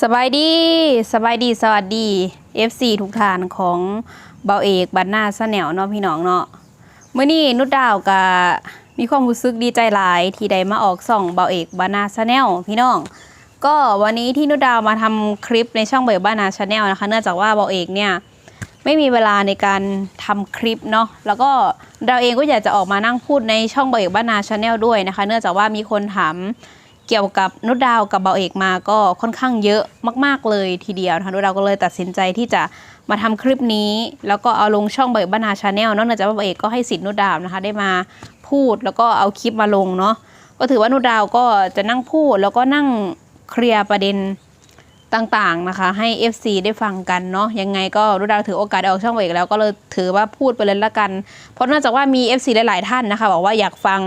สบายดีสบายดีสวัสดี FC ทุกท่านของเบาเอกบันหน้าสแนวเนาะพี่น้องเนาะเมื่อนี้นุดดาวก็มีความรู้สึกดีใจหลายที่ได้มาออกส่องเบาเอกบันหน้าสแนลพี่น้อง ก็วันนี้ที่นุดดาวมาทำคลิปในช่องเบาเอกบ้านนาชาแนลนะคะ เนื่องจากว่าเบาเอกเนี่ยไม่มีเวลาในการทำคลิปเนาะแล้วก็เราเองก็อยากจะออกมานั่งพูดในช่องเบาเอกบ้านนาชาแนลด้วยนะคะ เนื่องจากว่ามีคนถาม เกี่ยวกับนุดดาวกับเบาเอกมาก็ค่อนข้างเยอะมาก ๆ เลยทีเดียวนะคะนุดดาวก็เลยตัดสินใจที่จะมาทำคลิปนี้ แล้วก็เอาลงช่องเบาเอกบ้านาชาแนลนองจากว่าเบาเอกก็ให้สิทธิ์นุดดาวนะคะ ได้มาพูดแล้วก็เอาคลิปมาลงเนาะก็ถือว่านุดดาวก็จะนั่งพูดแล้วก็นั่งเคลียร์ประเด็นต่างๆนะคะ ให้ FC ได้ฟังกันเนาะยังไงก็รู้ดาวถือโอกาสได้ออกช่องเอกแล้วก็เลยถือว่าพูดไปเลยละกัน เพราะเนื่องจากว่ามี FC หลายๆท่านนะคะบอกว่าอยากฟัง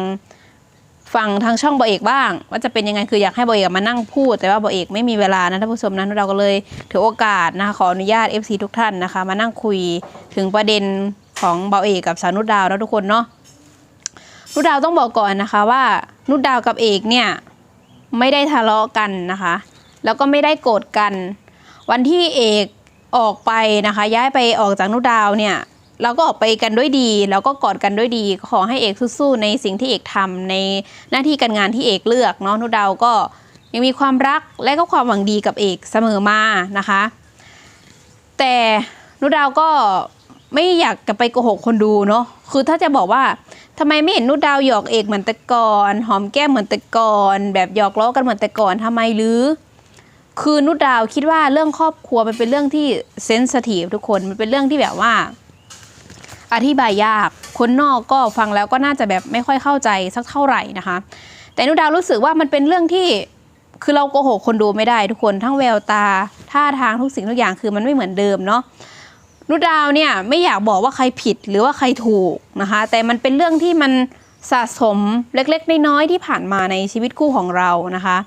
ฟังทางช่องบอเอกบ้าง ว่าจะเป็นยังไงคืออยากให้บอเอกมานั่งพูด แต่ว่าบอเอกไม่มีเวลานะท่านผู้ชมนั้นเราก็เลยถือโอกาสนะคะขออนุญาต FC ทุกท่านนะคะ มานั่งคุยถึงประเด็นของบอเอกกับสาวนุดดาวนะทุกคนเนาะนุดดาวต้องบอกก่อนนะคะว่านุดดาวกับเอกเนี่ยไม่ได้ทะเลาะกันนะคะ แล้วก็ไม่ได้โกรธกัน วันที่เอกออกไปนะคะ ย้ายไปออกจากนุดาวเนี่ย เราก็ออกไปกันด้วยดี แล้วก็กอดกันด้วยดี ขอให้เอกสู้ๆในสิ่งที่เอกทำในหน้าที่การงานที่เอกเลือกเนาะนุดาวก็ยังมีความรักและก็ความหวังดีกับเอกเสมอมานะคะ แต่นุดาวก็ไม่อยากจะไปโกหกคนดูเนาะคือถ้าจะบอกว่าทำไมไม่เห็นนุดาวหยอกเอกเหมือนแต่ก่อนหอมแก้มเหมือนแต่ก่อนแบบหยอกล้อกันเหมือนแต่ก่อนทำไมหรือ คือนุดาวคิดว่าเรื่องครอบครัวมันเป็นเรื่องที่เซนสทีฟทุกคนมันเป็นเรื่องที่แบบว่า อธิบายยาก คนนอกก็ฟังแล้วก็น่าจะแบบไม่ค่อยเข้าใจสักเท่าไหร่นะคะ แต่นุดาวรู้สึกว่ามันเป็นเรื่องที่คือเราโกหกคนดูไม่ได้ทุกคนทั้งแววตาท่าทางทุกสิ่งทุกอย่างคือมันไม่เหมือนเดิมเนาะนุดาวเนี่ยไม่อยากบอกว่าใครผิดหรือว่าใครถูกนะคะ แต่มันเป็นเรื่องที่มันสะสมเล็กๆน้อยๆที่ผ่านมาในชีวิตคู่ของเรานะคะ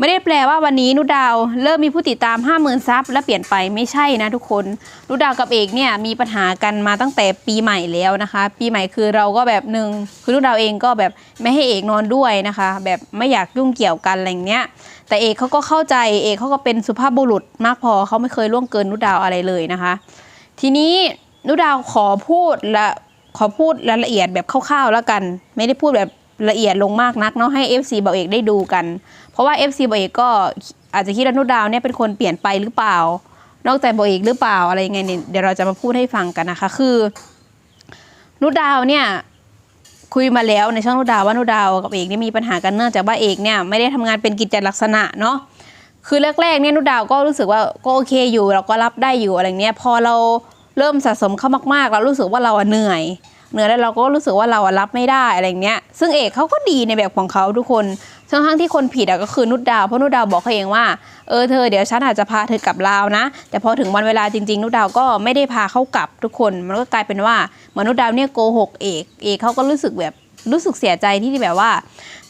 ไม่ได้แปลว่าวันนี้นุดาวเริ่มมีผู้ติดตาม 50,000ซับและเปลี่ยนไปไม่ใช่นะทุกคนนุดาวกับเอกเนี่ยมีปัญหากันมาตั้งแต่ปีใหม่แล้วนะคะ ปีใหม่คือเราก็แบบหนึ่งคือนุดาวเองก็แบบไม่ให้เอกนอนด้วยนะคะ แบบไม่อยากยุ่งเกี่ยวกันอะไรเงี้ยแต่เอกเขาก็เข้าใจเอกเขาก็เป็นสุภาพบุรุษมากพอเขาไม่เคยล่วงเกินนุดาวอะไรเลยนะคะ ทีนี้นุดาวขอพูดและขอพูดรายละเอียดแบบคร่าวๆแล้วกัน ไม่ได้พูดแบบ ละเอียดลงมากนักเนาะให้ FC เบาเอกได้ดูกัน เพราะว่า FC เบาเอกก็อาจจะคิดว่านุดาวเนี่ยเป็นคนเปลี่ยนไปหรือเปล่า นอกใจเบาเอกหรือเปล่าอะไรยังไงเนี่ยเดี๋ยวเราจะมาพูดให้ฟังกันนะคะ คือนุดาวเนี่ยคุยมาแล้วในช่องนุดาวว่านุดาวกับเอกเนี่ยมีปัญหากันเนื่องจากว่าเอกเนี่ยไม่ได้ทำงานเป็นกิจลักษณะเนาะคือแรกๆเนี่ยนุดาวก็รู้สึกว่าก็โอเคอยู่เราก็รับได้อยู่อะไรเนี้ยพอเราเริ่มสะสมเข้ามากๆ เรารู้สึกว่าเราเหนื่อย เหนื่อแล้วเราก็รู้สึกว่าเราอะรับไม่ได้อะไรเงี้ย ซึ่งเอกเขาก็ดีในแบบของเขาทุกคนทั้งๆที่คนผิดอะก็คือนุดดาวเพราะนุดดาวบอกเขาเองว่าเออเธอเดี๋ยวฉันอาจจะพาเธอกลับลาวนะ แต่พอถึงวันเวลาจริงๆนุดดาวก็ไม่ได้พาเขากลับทุกคน มันก็กลายเป็นว่าเหมือนนุดดาวเนี่ยโกหกเอกเอกเขาก็รู้สึกแบบรู้สึกเสียใจที่แบบว่า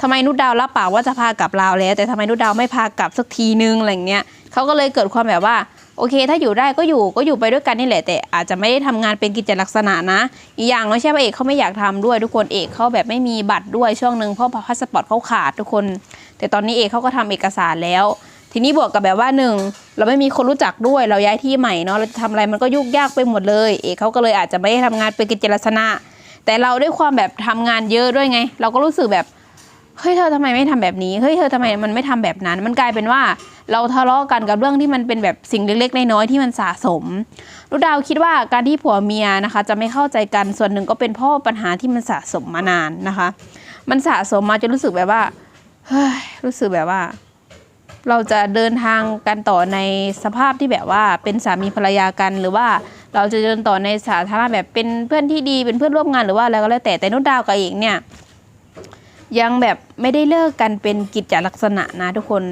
ทำไมนุดดาวรับปากว่าจะพากลับลาวแล้ว แต่ทำไมนุดดาวไม่พากลับสักทีนึงอะไรเงี้ยเขาก็เลยเกิดความแบบว่า โอเค ถ้าอยู่ได้ก็อยู่ก็อยู่ไปด้วยกันนี่แหละแต่อาจจะไม่ได้ทำงานเป็นกิจลักษณะนะ อีกอย่างไม่ใช่ว่าเอกเขาไม่อยากทำด้วยทุกคนเอกเขาแบบไม่มีบัตรด้วยช่วงหนึ่งเพราะพาสปอร์ตเขาขาดทุกคน แต่ตอนนี้เอกเขาก็ทำเอกสารแล้ว ทีนี้บวกกับแบบว่าหนึ่งเราไม่มีคนรู้จักด้วยเราย้ายที่ใหม่เนาะเราจะทำอะไรมันก็ยุ่งยากไปหมดเลย เอกเขาก็เลยอาจจะไม่ได้ทำงานเป็นกิจลักษณะ แต่เราด้วยความแบบทำงานเยอะด้วยไง เราก็รู้สึกแบบ เฮ้ยเธอทำไมไม่ทำแบบนี้เฮ้ยเธอทำไมมันไม่ทำแบบนั้น มันกลายเป็นว่าเราทะเลาะกันกับเรื่องที่มันเป็นแบบสิ่งเล็กๆน้อยๆที่มันสะสมลูกดาวคิดว่าการที่ผัวเมียนะคะ จะไม่เข้าใจกันส่วนหนึ่งก็เป็นเพราะปัญหาที่มันสะสมมานานนะคะ มันสะสมมาจนรู้สึกแบบว่าเฮ้ยรู้สึกแบบว่า เราจะเดินทางกันต่อในสภาพที่แบบว่าเป็นสามีภรรยากันหรือว่าเราจะเดินต่อในสาธารณะแบบเป็นเพื่อนที่ดีเป็นเพื่อนร่วมงานหรือว่าอะไรก็แล้วแต่แต่นุดดาวกับเอกเนี่ย ยังแบบไม่ได้เลิกกันเป็นกิจจลักษณะนะทุกคน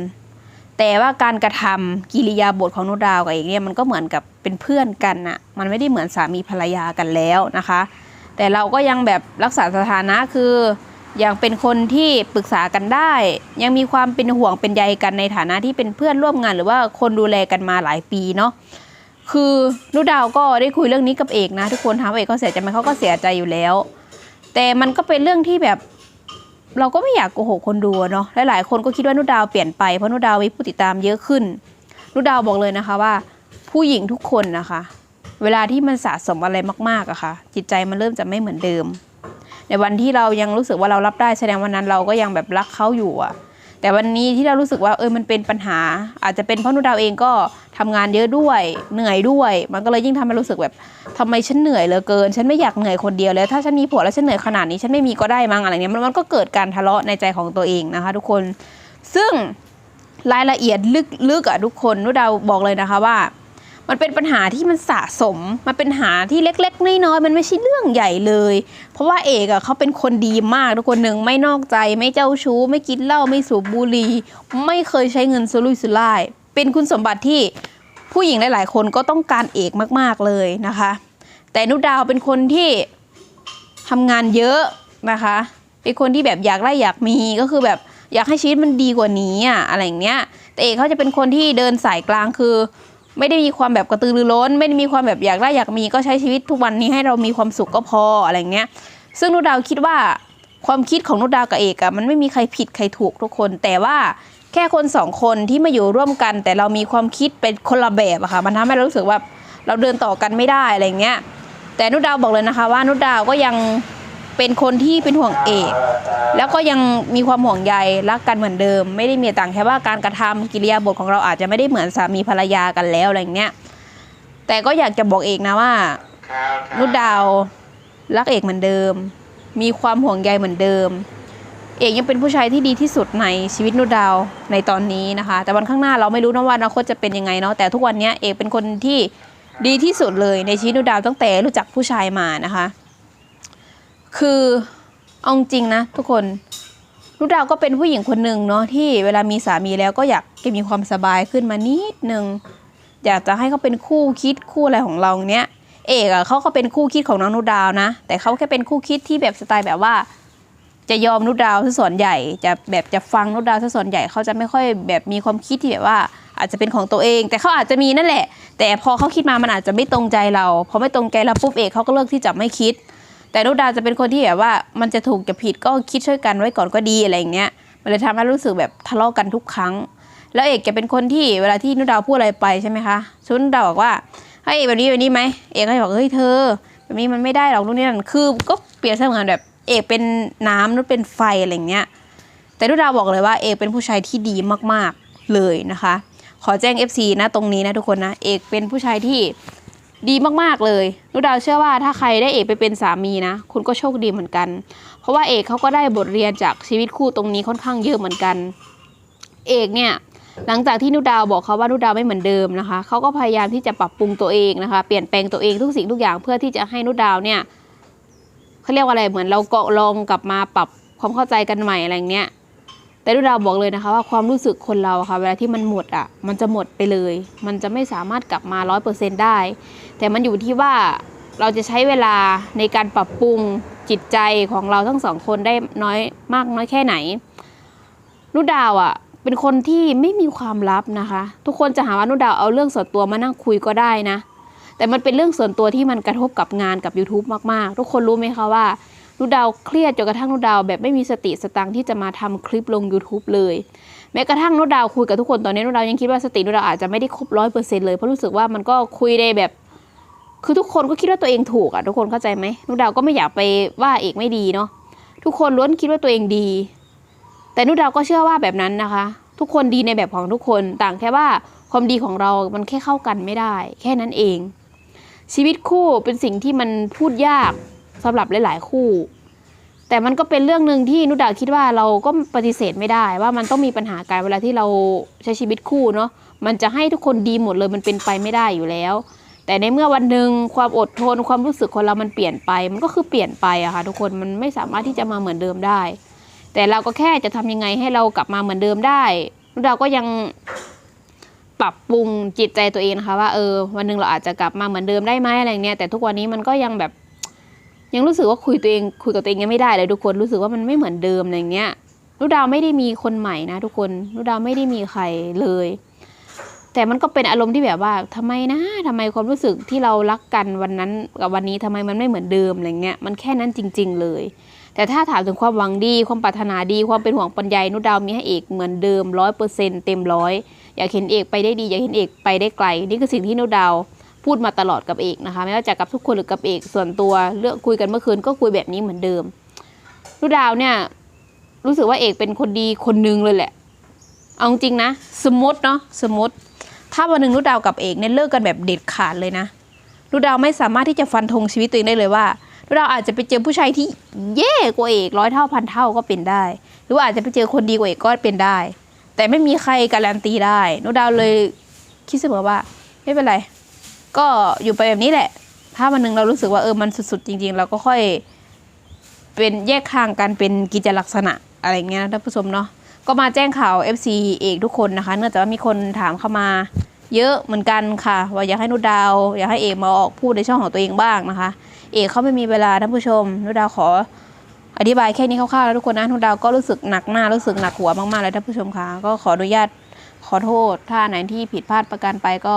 แต่ว่าการกระทำกิริยาบทของนุดาวกับเอกเนี่ยมันก็เหมือนกับเป็นเพื่อนกันอะมันไม่ได้เหมือนสามีภรรยากันแล้วนะคะ แต่เราก็ยังแบบรักษาสถานะคือยังเป็นคนที่ปรึกษากันได้ ยังมีความเป็นห่วงเป็นใยกันในฐานะที่เป็นเพื่อนร่วมงาน หรือว่าคนดูแลกันมาหลายปีเนาะคือนุดาวก็ได้คุยเรื่องนี้กับเอกนะ ทุกคนถามเอกเขาเสียใจไหมเขาก็เสียใจอยู่แล้ว แต่มันก็เป็นเรื่องที่แบบ เราก็ไม่อยากโกหกคนดูเนาะหลายๆ คนก็คิดว่านุดาวเปลี่ยนไปเพราะนุดาวมีผู้ติดตามเยอะขึ้น นุดาวบอกเลยนะคะว่า ผู้หญิงทุกคนนะคะ เวลาที่มันสะสมอะไรมากๆอะค่ะ จิตใจมันเริ่มจะไม่เหมือนเดิม ในวันที่เรายังรู้สึกว่าเรารับได้แสดงวันนั้นเราก็ยังแบบรักเขาอยู่อะ แต่วันนี้ที่เรารู้สึกว่าเออมันเป็นปัญหา อาจจะเป็นเพราะนุดาวเองก็ทำงานเยอะด้วยเหนื่อยด้วย มันก็เลยยิ่งทำให้รู้สึกแบบทำไมฉันเหนื่อยเหลือเกิน ฉันไม่อยากเหนื่อยคนเดียวแล้ว ถ้าฉันมีผัวแล้วฉันเหนื่อยขนาดนี้ฉันไม่มีก็ได้มั้งอะไรเนี้ยมันมันก็เกิดการทะเลาะในใจของตัวเองนะคะ ทุกคนซึ่งรายละเอียดลึกๆอะทุกคนนุดาวบอกเลยนะคะว่า มันเป็นปัญหาที่มันสะสม มันเป็นปัญหาที่เล็ก ๆ น้อยๆมันไม่ใช่เรื่องใหญ่เลย เพราะว่าเอกอะเขาเป็นคนดีมากทุกคนหนึ่งไม่นอกใจไม่เจ้าชู้ ไม่กินเหล้าไม่สูบบุหรี่ไม่เคยใช้เงินสุรุ่ยสุร่าย เป็นคุณสมบัติที่ผู้หญิงหลาย ๆ คนก็ต้องการเอกมากๆเลยนะคะ แต่นุดาวเป็นคนที่ทำงานเยอะนะคะ เป็นคนที่แบบอยากได้อยากมีก็คือแบบอยากให้ชีวิตมันดีกว่านี้อะอะไรอย่างเงี้ยแต่เอกเขาจะเป็นคนที่เดินสายกลางคือ ไม่ได้มีความแบบกระตือรือร้น ไม่ได้มีความแบบอยากได้อยากมีก็ใช้ชีวิตทุกวันนี้ให้เรามีความสุขก็พออะไรเงี้ย ซึ่งนุดดาวคิดว่าความคิดของนุดดาวกับเอกอะมันไม่มีใครผิดใครถูกทุกคน แต่ว่าแค่คนสองคนที่มาอยู่ร่วมกัน แต่เรามีความคิดเป็นคนละแบบอะค่ะ มันทำให้เรารู้สึกว่าเราเดินต่อกันไม่ได้อะไรเงี้ย แต่นุดดาวบอกเลยนะคะว่านุดาวก็ยัง เป็นคนที่เป็นห่วงเอก แล้วก็ยังมีความห่วงใยรักกันเหมือนเดิม ไม่ได้มีต่างแค่ว่าการกระทำกิริยาบทของเราอาจจะไม่ได้เหมือนสามีภรรยากันแล้วอะไรเงี้ยแต่ก็อยากจะบอกเอกนะว่านุดดาวรักเอกเหมือนเดิม มีความห่วงใยเหมือนเดิม เอกยังเป็นผู้ชายที่ดีที่สุดในชีวิตนุดดาวในตอนนี้นะคะ แต่วันข้างหน้าเราไม่รู้นะว่าอนาคตจะเป็นยังไงเนาะแต่ทุกวันเนี้ยเอกเป็นคนที่ดีที่สุดเลยในชีวิตนุดดาวตั้งแต่รู้จักผู้ชายมานะคะ คือเอาจริงนะทุกคนนุดดาวก็เป็นผู้หญิงคนหนึ่งเนาะที่เวลามีสามีแล้วก็อยากจะมีความสบายขึ้นมานิดนึงอยากจะให้เขาเป็นคู่คิดคู่อะไรของเราเนี้ยเอกอะเขาก็เป็นคู่คิดของน้องนุดดาวนะ แต่เขาแค่เป็นคู่คิดที่แบบสไตล์แบบว่า จะยอมนุดดาวซะส่วนใหญ่ จะแบบจะฟังนุดดาวซะส่วนใหญ่เขาจะไม่ค่อยแบบมีความคิดที่แบบว่า อาจจะเป็นของตัวเอง แต่เขาอาจจะมีนั่นแหละ แต่พอเขาคิดมามันอาจจะไม่ตรงใจเราพอไม่ตรงใจเราปุ๊บเอกเขาก็เลิกที่จะไม่คิด แต่นุดดาวจะเป็นคนที่แบบว่ามันจะถูกจะผิดก็คิดช่วยกันไว้ก่อนก็ดีอะไรอย่างเงี้ยมันเลยทำให้รู้สึกแบบทะเลาะกันทุกครั้ง แล้วเอกจะเป็นคนที่เวลาที่นุดดาวพูดอะไรไปใช่ไหมคะชุนดาวบอกว่าให้ยแบบนี้แบบนี้ไหมเอกก็จะบอกเฮ้ยเธอ แบบนี้มันไม่ได้หรอกนู่นนี่นั่นคือก็เปรียบเสมือนแบบเอกเป็นน้ำนุดเป็นไฟอะไรอย่างเงี้ยแต่นุดดาวบอกเลยว่าเอกเป็นผู้ชายที่ดีมากๆเลยนะคะ ขอแจ้ง FC นะตรงนี้นะทุกคนนะเอกเป็นผู้ชายที่ ดีมากๆเลยนุดดาวเชื่อว่าถ้าใครได้เอกไปเป็นสามีนะ คุณก็โชคดีเหมือนกัน เพราะว่าเอกเขาก็ได้บทเรียนจากชีวิตคู่ตรงนี้ค่อนข้างเยอะเหมือนกัน เอกเนี่ยหลังจากที่นุดาวบอกเขาว่านุดาวไม่เหมือนเดิมนะคะเขาก็พยายามที่จะปรับปรุงตัวเองนะคะ เปลี่ยนแปลงตัวเองทุกสิ่งทุกอย่างเพื่อที่จะให้นุดาวเนี่ยเขาเรียกว่าอะไรเหมือนเราเก็ลองกลับมาปรับความเข้าใจกันใหม่อะไรเงี้ย แต่นุดาวบอกเลยนะคะว่าความรู้สึกคนเราค่ะเวลาที่มันหมดอะมันจะหมดไปเลย มันจะไม่สามารถกลับมาร้อยเปอร์เซ็นได้ แต่มันอยู่ที่ว่าเราจะใช้เวลาในการปรับปรุงจิตใจของเราทั้งสองคนได้น้อยมากน้อยแค่ไหนนุดาวอะเป็นคนที่ไม่มีความลับนะคะ ทุกคนจะหาว่านุดาวเอาเรื่องส่วนตัวมานั่งคุยก็ได้นะ แต่มันเป็นเรื่องส่วนตัวที่มันกระทบกับงานกับ YouTube มากๆ ทุกคนรู้ไหมคะว่า นุดาวเครียดจนกระทั่งนุดาวแบบไม่มีสติสตังที่จะมาทำคลิปลง YouTube เลย แม้กระทั่งนุดาวคุยกับทุกคนตอนนี้นุดาวยังคิดว่าสตินุดาวอาจจะไม่ได้ครบร้อยเปอร์เซ็นต์เลยเพราะรู้สึกว่ามันก็คุยได้แบบ คือทุกคนก็คิดว่าตัวเองถูกอะทุกคนเข้าใจไหมนุดาวก็ไม่อยากไปว่าเอกไม่ดีเนาะทุกคนล้วนคิดว่าตัวเองดี แต่นุดาวก็เชื่อว่าแบบนั้นนะคะ ทุกคนดีในแบบของทุกคนต่างแค่ว่าความดีของเรามันแค่เข้ากันไม่ได้ แค่นั้นเอง ชีวิตคู่เป็นสิ่งที่มันพูดยาก สำหรับหลายๆ คู่ แต่มันก็เป็นเรื่องหนึ่งที่นุดาคิดว่าเราก็ปฏิเสธไม่ได้ ว่ามันต้องมีปัญหาการเวลาที่เราใช้ชีวิตคู่เนาะมันจะให้ทุกคนดีหมดเลยมันเป็นไปไม่ได้อยู่แล้ว แต่ในเมื่อวันหนึ่งความอดทนความรู้สึกคนเรามันเปลี่ยนไป มันก็คือเปลี่ยนไปอะค่ะทุกคนมันไม่สามารถที่จะมาเหมือนเดิมได้ แต่เราก็แค่จะทำยังไงให้เรากลับมาเหมือนเดิมได้เราก็ยังปรับปรุงจิตใจตัวเองนะคะว่าเออวันหนึ่งเราอาจจะกลับมาเหมือนเดิมได้ไหมอะไรเงี้ยแต่ทุกวันนี้มันก็ยังแบบ ยังรู้สึกว่าคุยตัวเองคุยกับตัวเองยังไม่ได้เลยทุกคนรู้สึกว่ามันไม่เหมือนเดิมอะไรเงี้ยนุดาวไม่ได้มีคนใหม่นะ ทุกคนนุดาวไม่ได้มีใครเลย แต่มันก็เป็นอารมณ์ที่แบบว่าทำไมนะทำไมความรู้สึกที่เรารักกันวันนั้นกับวันนี้ทำไมมันไม่เหมือนเดิมอะไรเงี้ยมันแค่นั้นจริง ๆ เลย แต่ถ้าถามถึงความหวังดี ความปรารถนาดีความเป็นห่วงปัญญานุดาวมีให้เอกเหมือนเดิมร้อยเปอร์เซ็นต์เต็มร้อยอยากเห็นเอกไปได้ดีอยากเห็นเอกไปได้ไกล นี่คือสิ่งที่นุดาว พูดมาตลอดกับเอกนะคะไม่ว่าจะกับทุกคนหรือกับเอก ส่วนตัวเรื่องคุยกันเมื่อคืนก็คุยแบบนี้เหมือนเดิมนุดาวเนี่ยรู้สึกว่าเอกเป็นคนดีคนนึงเลยแหละ เอาจริงนะ สมมติเนาะสมมติ ถ้าวันหนึ่งนุดาวกับเอกเนี่ยเลิกกันแบบเด็ดขาดเลยนะนุดาวไม่สามารถที่จะฟันธงชีวิตตัวเองได้เลยว่านุดาวอาจจะไปเจอผู้ชายที่แย่กว่าเอกร้อยเท่าพันเท่าก็เป็นได้ หรือว่าอาจจะไปเจอคนดีกว่าเอกก็เป็นได้ แต่ไม่มีใครการันตีได้นุดาวเลยคิดเสมอว่าไม่เป็นไร ก็อยู่ไปแบบนี้แหละ ถ้าวันหนึ่งเรารู้สึกว่าเออมันสุด ๆ จริง ๆ เราก็ค่อยเป็นแยกทางกันเป็นกิจลักษณะอะไรเงี้ยนะท่านผู้ชมเนาะก็มาแจ้งข่าว FC เอกทุกคนนะคะ เนื่องจากว่ามีคนถามเข้ามาเยอะเหมือนกันค่ะ ว่าอยากให้นุดดาว อยากให้เอกมาออกพูดในช่องของตัวเองบ้างนะคะ เอกเขาไม่มีเวลาท่านผู้ชม นุดดาวขออธิบายแค่นี้คร่าวๆแล้วทุกคนนะนุดดาวก็รู้สึกหนักหน้ารู้สึกหนักหัวมากๆเลยท่านผู้ชมค่ะก็ขออนุญาตขอโทษ ถ้าไหนที่ผิดพลาดประการไปก็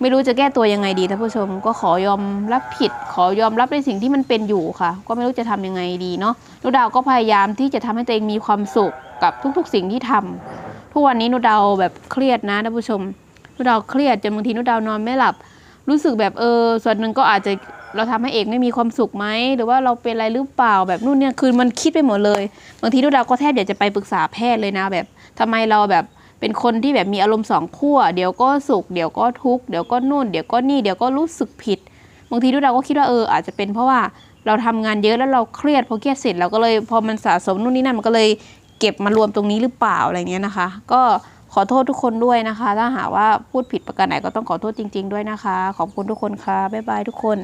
ไม่รู้จะแก้ตัวยังไงดีท่านผู้ชม ก็ขอยอมรับผิด ขอยอมรับในสิ่งที่มันเป็นอยู่ค่ะ ก็ไม่รู้จะทำยังไงดีเนาะนุดาวก็พยายามที่จะทำให้ตัวเองมีความสุขกับทุกๆ สิ่งที่ทำทุกวันนี้นุดาวแบบเครียดนะท่านผู้ชมนุดาวเครียดจนบางทีนุดาวนอนไม่หลับ รู้สึกแบบเออ ส่วนหนึ่งก็อาจจะเราทำให้เอกไม่มีความสุขไหมหรือว่าเราเป็นอะไรหรือเปล่าแบบนู่นเนี่ยคือมันคิดไปหมดเลย บางทีนุดาวก็แทบอยากจะไปปรึกษาแพทย์เลยนะแบบทำไมเราแบบ เป็นคนที่แบบมีอารมณ์สองขั้ว เดี๋ยวก็สุข เดี๋ยวก็ทุกข์ เดี๋ยวก็นู่น เดี๋ยวก็นี่ เดี๋ยวก็รู้สึกผิด บางทีเราก็คิดว่าเอออาจจะเป็นเพราะว่าเราทำงานเยอะแล้วเราเครียดพอเครียดเสร็จเราก็เลยพอมันสะสมนู่นนี่นั่นมันก็เลยเก็บมารวมตรงนี้หรือเปล่าอะไรเงี้ยนะคะ ก็ขอโทษทุกคนด้วยนะคะ ถ้าหากว่าพูดผิดประการไหนก็ต้องขอโทษจริง ๆ ด้วยนะคะ ขอบคุณทุกคนค่ะบ๊ายบายทุกคน